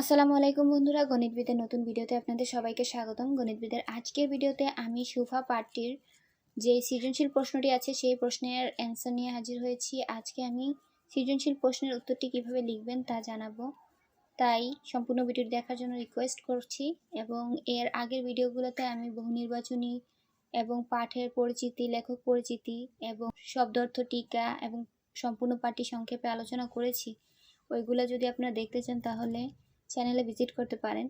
আসসালামু আলাইকুম বন্ধুরা, গণিতবিদের নতুন ভিডিওতে আপনাদের সবাইকে স্বাগতম। গণিতবিদের আজকের ভিডিওতে আমি সুফা পার্টির যে সৃজনশীল প্রশ্নটি আছে, সেই প্রশ্নের অ্যান্সার নিয়ে হাজির হয়েছি। আজকে আমি সৃজনশীল প্রশ্নের উত্তরটি কীভাবে লিখবেন তা জানাব। তাই সম্পূর্ণ ভিডিওটি দেখার জন্য রিকোয়েস্ট করছি এবং এর আগের ভিডিওগুলোতে আমি বহু নির্বাচনী এবং পাঠের পরিচিতি, লেখক পরিচিতি এবং শব্দার্থ টিকা এবং সম্পূর্ণ পাঠটি সংক্ষেপে আলোচনা করেছি। ওইগুলো যদি আপনারা দেখতে চান তাহলে চ্যানেলে ভিজিট করতে পারেন।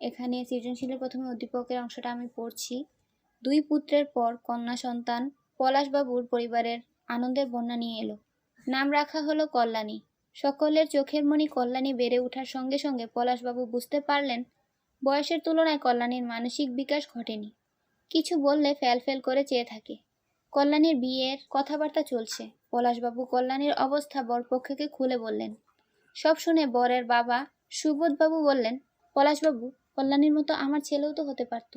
এখানে সৃজনশীলের প্রথমে উদ্দীপকের অংশটা আমি পড়ছি। দুই পুত্রের পর কন্যা সন্তান পলাশবাবুর পরিবারের আনন্দের বন্যা নিয়ে এলো। নাম রাখা হলো কল্যাণী। সকলের চোখের মণি কল্যাণী বেড়ে ওঠার সঙ্গে সঙ্গে পলাশবাবু বুঝতে পারলেন, বয়সের তুলনায় কল্যাণীর মানসিক বিকাশ ঘটেনি। কিছু বললে ফেল ফেল করে চেয়ে থাকে। কল্যাণীর বিয়ের কথাবার্তা চলছে। পলাশবাবু কল্যাণীর অবস্থা বরপক্ষকে খুলে বললেন, সব শুনে বরের বাবা সুবোধবাবু বললেন, পলাশবাবু, কল্যাণীর মতো আমার ছেলেও তো হতে পারত।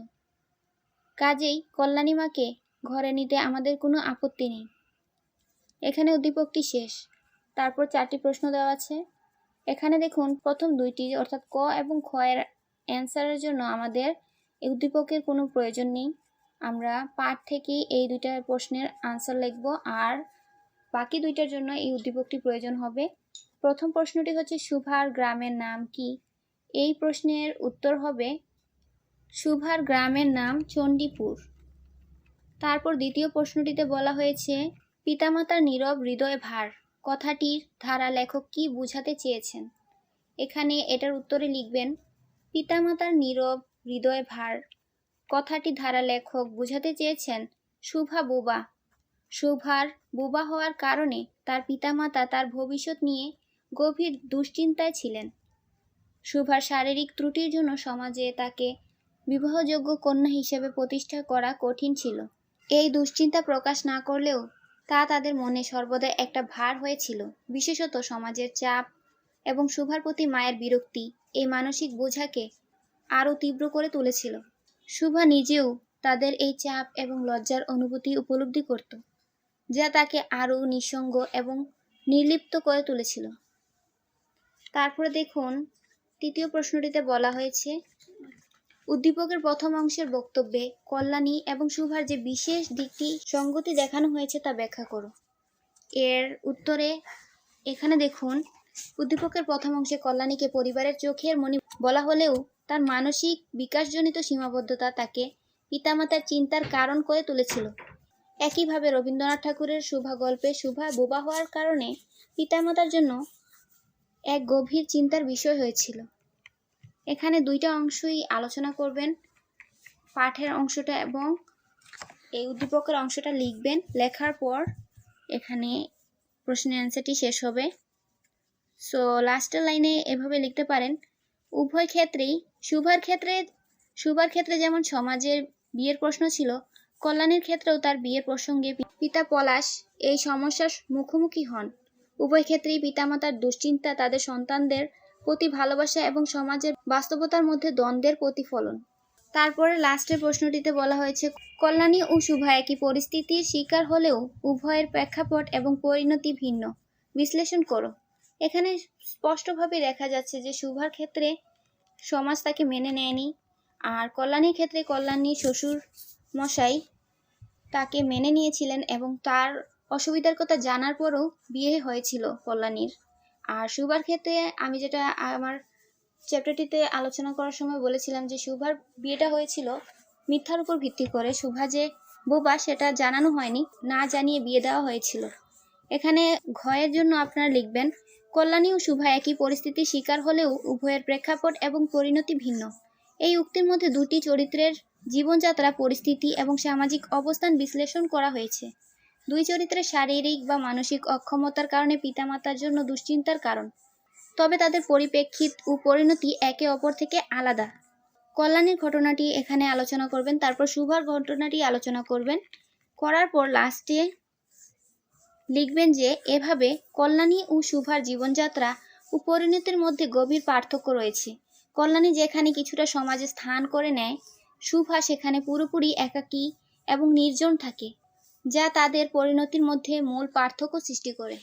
কাজেই কল্যাণী মাকে ঘরে নিতে আমাদের কোনো আপত্তি নেই। এখানে উদ্দীপকটি শেষ। তারপর চারটি প্রশ্ন দেওয়া আছে। এখানে দেখুন, প্রথম দুইটি, অর্থাৎ ক এবং খ এর অ্যান্সারের জন্য আমাদের উদ্দীপকের কোনো প্রয়োজন নেই। আমরা পাঠ থেকেই এই দুইটা প্রশ্নের আনসার লিখব, আর বাকি দুইটার জন্য এই উদ্দীপকটি প্রয়োজন হবে। প্রথম প্রশ্নটি হচ্ছে, সুভার গ্রামের নাম কি? এই প্রশ্নের উত্তর হবে, সুভার গ্রামের নাম চণ্ডীপুর। তারপর দ্বিতীয় প্রশ্নটিতে বলা হয়েছে, পিতামাতার নীরব হৃদয় ভার, কথাটির ধারা লেখক কি বোঝাতে চেয়েছেন? এখানে এটার উত্তরে লিখবেন, পিতামাতার নীরব হৃদয় ভার, কথাটি ধারা লেখক বোঝাতে চেয়েছেন শুভা বুবা। শুভার বুবা হওয়ার কারণে তার পিতামাতা তার ভবিষ্যৎ নিয়ে গভীর দুশ্চিন্তায় ছিলেন। শুভার শারীরিক ত্রুটির জন্য সমাজে তাকে বিবাহযোগ্য কন্যা হিসেবে প্রতিষ্ঠা করা কঠিন ছিল। এই দুশ্চিন্তা প্রকাশ না করলেও তা তাদের মনে সর্বদা একটা ভার হয়েছিল। বিশেষত সমাজের চাপ এবং শুভার প্রতি মায়ের বিরক্তি এই মানসিক বোঝাকে আরও তীব্র করে তুলেছিল। শুভা নিজেও তাদের এই চাপ এবং লজ্জার অনুভূতি উপলব্ধি করত, যা তাকে আরও নিঃসঙ্গ এবং নির্লিপ্ত করে তুলেছিল। তারপরে দেখুন, তৃতীয় প্রশ্নটিতে বলা হয়েছে, উদ্দীপকের প্রথম অংশের বক্তব্যে কল্যাণী এবং শুভার যে বিশেষ দিকটি সঙ্গতি দেখানো হয়েছে তা ব্যাখ্যা করো। এর উত্তরে এখানে দেখুন, উদ্দীপকের প্রথম অংশে কল্যাণীকে পরিবারের চোখের মণি বলা হলেও তার মানসিক বিকাশজনিত সীমাবদ্ধতা তাকে পিতামাতার চিন্তার কারণ করে তুলেছিল। একইভাবে রবীন্দ্রনাথ ঠাকুরের শুভা গল্পে শুভা বোবা হওয়ার কারণে পিতামাতার জন্য এক গভীর চিন্তার বিষয় হয়েছিল। এখানে দুইটা অংশই আলোচনা করবেন। পাঠের অংশটা এবং এই উদ্দীপকের অংশটা লিখবেন। লেখার পর এখানে প্রশ্নের অ্যান্সারটি শেষ হবে। সো লাস্টের লাইনে এভাবে লিখতে পারেন, উভয় ক্ষেত্রেই শুভার ক্ষেত্রে শুভার ক্ষেত্রে যেমন সমাজের বিয়ের প্রশ্ন ছিল, কল্যাণের ক্ষেত্রেও তার বিয়ের প্রসঙ্গে পিতা পলাশ এই সমস্যার মুখোমুখি হন। উভয় ক্ষেত্রেই পিতামাতার দুশ্চিন্তা, তাদের সন্তানদের প্রতি ভালোবাসা এবং সমাজের বাস্তবতার মধ্যে দ্বন্দ্বের প্রতিফলন। তারপরে লাস্টের প্রশ্নটিতে বলা হয়েছে, কল্যাণী ও শুভা একই পরিস্থিতির শিকার হলেও উভয়ের প্রেক্ষাপট এবং পরিণতি ভিন্ন। বিশ্লেষণ করো। এখানে স্পষ্টভাবে দেখা যাচ্ছে যে শুভার ক্ষেত্রে সমাজ তাকে মেনে নেয়নি আর কল্যাণীর ক্ষেত্রে কল্যাণী শ্বশুর মশাই তাকে মেনে নিয়েছিলেন এবং তার অসুবিধার কথা জানার পরও বিয়ে হয়েছিল কল্যাণীর। আর শুভার ক্ষেত্রে আমি যেটা আমার চ্যাপ্টারটিতে আলোচনা করার সময় বলেছিলাম যে শুভার বিয়েটা হয়েছিল মিথ্যার উপর ভিত্তি করে। শুভা যে বোবা, সেটা জানানো হয়নি, না জানিয়ে বিয়ে দেওয়া হয়েছিল। এখানে ঘয়ের জন্য আপনারা লিখবেন, কল্যাণী ও শুভা একই পরিস্থিতির শিকার হলেও উভয়ের প্রেক্ষাপট এবং পরিণতি ভিন্ন। এই উক্তির মধ্যে দুটি চরিত্রের জীবনযাত্রা, পরিস্থিতি এবং সামাজিক অবস্থান বিশ্লেষণ করা হয়েছে। দুই চরিত্রের শারীরিক বা মানসিক অক্ষমতার কারণে পিতামাতার জন্য দুশ্চিন্তার কারণ। তবে তাদের পরিপ্রেক্ষিত ও পরিণতি একে অপর থেকে আলাদা। কল্যাণীর ঘটনাটি এখানে আলোচনা করবেন, তারপর শুভার ঘটনাটি আলোচনা করবেন। করার পর লাস্টে লিখবেন যে, এভাবে কল্যাণী ও শুভার জীবনযাত্রা ও পরিণতির মধ্যে গভীর পার্থক্য রয়েছে। কল্যাণী যেখানে কিছুটা সমাজে স্থান করে নেয় শুভা সেখানে পুরোপুরি একাকী এবং নির্জন থাকে। যা তাদের পরিণতির মধ্যে মূল পার্থক্য সৃষ্টি করে।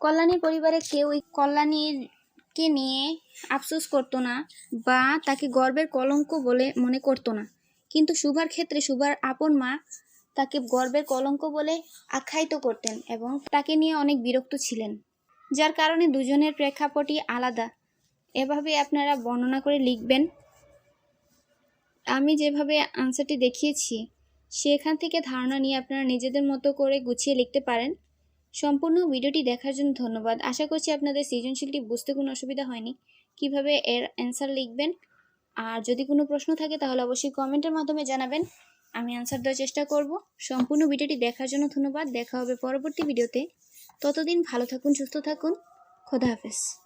কল্যাণী পরিবারে কেউই কল্যাণীর তাকে নিয়ে আফসোস করতো না বা তাকে গর্বের কলঙ্ক বলে মনে করতো না। কিন্তু শুভার ক্ষেত্রে শুভার আপন মা তাকে গর্বের কলঙ্ক বলে আখ্যায়িত করতেন এবং তাকে নিয়ে অনেক বিরক্ত ছিলেন। যার কারণে দুজনের প্রেক্ষাপটই আলাদা। এভাবে আপনারা বর্ণনা করে লিখবেন। আমি যেভাবে আনসারটি দেখিয়েছি সেখান থেকে ধারণা নিয়ে আপনারা নিজেদের মতো করে গুছিয়ে লিখতে পারেন। সম্পূর্ণ ভিডিওটি দেখার জন্য ধন্যবাদ। আশা করছি আপনাদের সৃজনশীলটি বুঝতে কোনো অসুবিধা হয়নি। কীভাবে এর অ্যান্সার লিখবেন? আর যদি কোনো প্রশ্ন থাকে, তাহলে অবশ্যই কমেন্টের মাধ্যমে জানাবেন। আমি অ্যান্সার দেওয়ার চেষ্টা করব। সম্পূর্ণ ভিডিওটি দেখার জন্য ধন্যবাদ। দেখা হবে পরবর্তী ভিডিওতে। ততদিন ভালো থাকুন, সুস্থ থাকুন। খোদা হাফেজ।